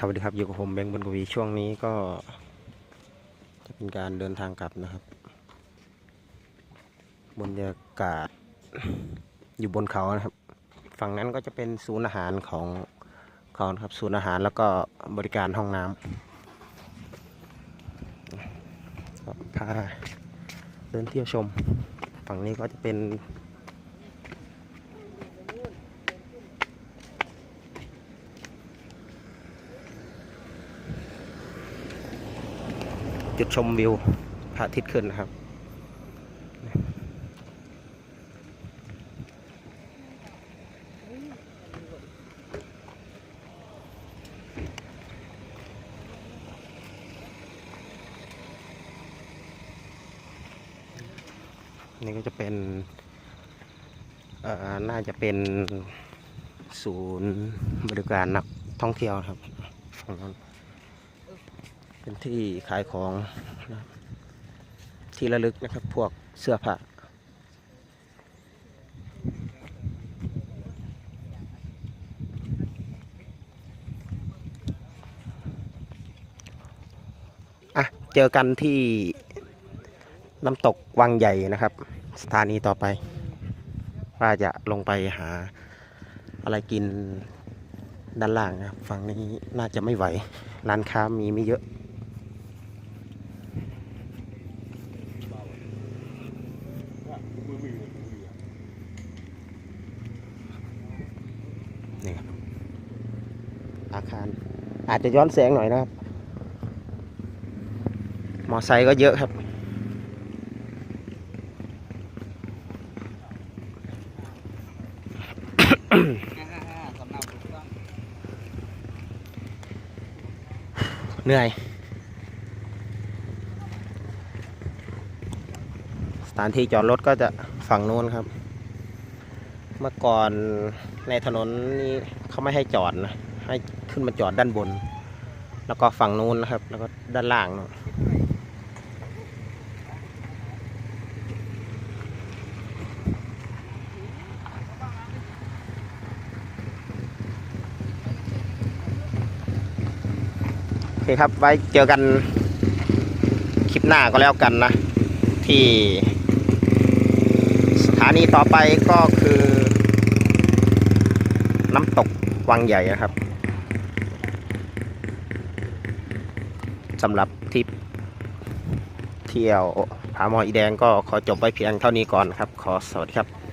ครับสวัสดีครับอยู่กับผมแบงค์บุญกวีช่วงนี้ก็ จะเป็นการเดินทางกลับนะครับ บรรยากาศอยู่บนเขานะครับ ฝั่งนั้นก็จะเป็นศูนย์อาหารของเขาครับศูนย์อาหารแล้วก็บริการห้องน้ำพาเดินเที่ยวชม ฝั่งนี้ก็จะเป็น จุดชมวิวพระอาทิตย์ขึ้นนะครับ นี่ก็จะเป็นน่าจะเป็นศูนย์บริการนักท่องเที่ยวครับฝั่งนั้น เป็นที่ขายของที่ระลึกนะครับ พวกเสื้อผ้าอะ เจอกันที่น้ำตกวังใหญ่นะครับ สถานีต่อไป ว่าจะลงไปหาอะไรกินด้านล่างนะฝั่งนี้น่าจะไม่ไหว ร้านค้ามีไม่เยอะ นี่ครับ อาคาร อาจจะย้อนแสงหน่อยนะครับ มอไซค์ก็เยอะครับ เหนื่อย สถานที่จอดรถก็จะฝั่งโน้นครับเมื่อก่อนในถนนนี้เขาไม่ให้จอดนะ ให้ขึ้นมาจอดด้านบน แล้วก็ฝั่งนู้นนะครับ แล้วก็ด้านล่างเนะโอเคครับไว้เจอกันคลิปหน้าก็แล้วกันนะ ที่สถานีต่อไปก็คือ น้ำตกวังใหญ่นะครับ สำหรับทริปเที่ยวผาหมออีแดงก็ขอจบไว้เพียงเท่านี้ก่อนครับ ขอสวัสดีครับ